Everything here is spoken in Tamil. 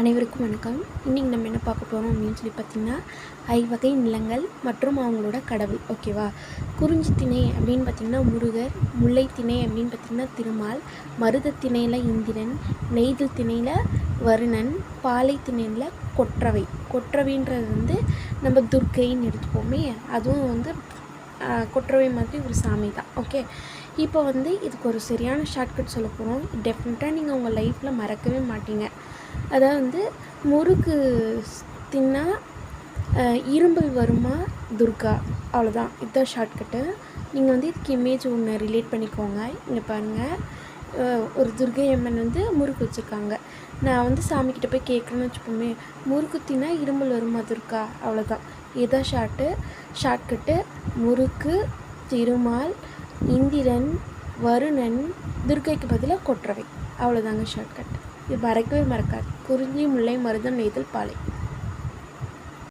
அனைவருக்கும் வணக்கம். இன்றைக்கி நம்ம என்ன பார்க்க போகிறோம் அப்படின்னு சொல்லி பார்த்திங்கன்னா ஐவகை நிலங்கள் மற்றும் அவங்களோட கடவுள். ஓகேவா குறிஞ்சி திணை அப்படின்னு பார்த்திங்கன்னா முருகர். முல்லை திணை அப்படின்னு பார்த்திங்கன்னா திருமால். மருத திணையில் இந்திரன். நெய்தல் திணையில் வருணன். பாலை திணையில் கொற்றவை. கொற்றவைன்றது வந்து நம்ம துர்க்கைன்னு எடுத்துப்போமே. அதுவும் வந்து கொற்றவை மாதிரி ஒரு சாமி தான். ஓகே இப்போ வந்து இதுக்கு ஒரு சரியான ஷார்ட்கட் சொல்ல போகிறோம் டெஃபினட்டாக நீங்கள் உங்கள் லைஃப்பில் மறக்கவே மாட்டீங்க. அதாவது வந்து முறுக்கு தின்னா இரும்பல் வருமா துர்கா. அவ்வளோதான் இதுதான் ஷார்ட்கட்டு நீங்கள் வந்து இதுக்கு இமேஜ் ஒன்று ரிலேட் பண்ணிக்கோங்க. இங்கே பாருங்கள் ஒரு துர்கை அம்மன் வந்து முறுக்கு வச்சுருக்காங்க. நான் வந்து சாமிக்கிட்ட போய் கேட்குறேன்னு வச்சுப்போமே முறுக்கு தின்னா இரும்பல் வருமா துர்கா? அவ்வளோதான் இதுதான் ஷார்ட்டு ஷார்ட்கட்டு முறுக்கு திருமால் இந்திரன் வருணன் துர்க்கைக்கு பதிலாக கொற்றவை. அவ்வளோதாங்க ஷார்ட்கட் இது மறக்கவே மறக்காது. குறிஞ்சி முல்லை மருதம் நெய்தல் பாலை.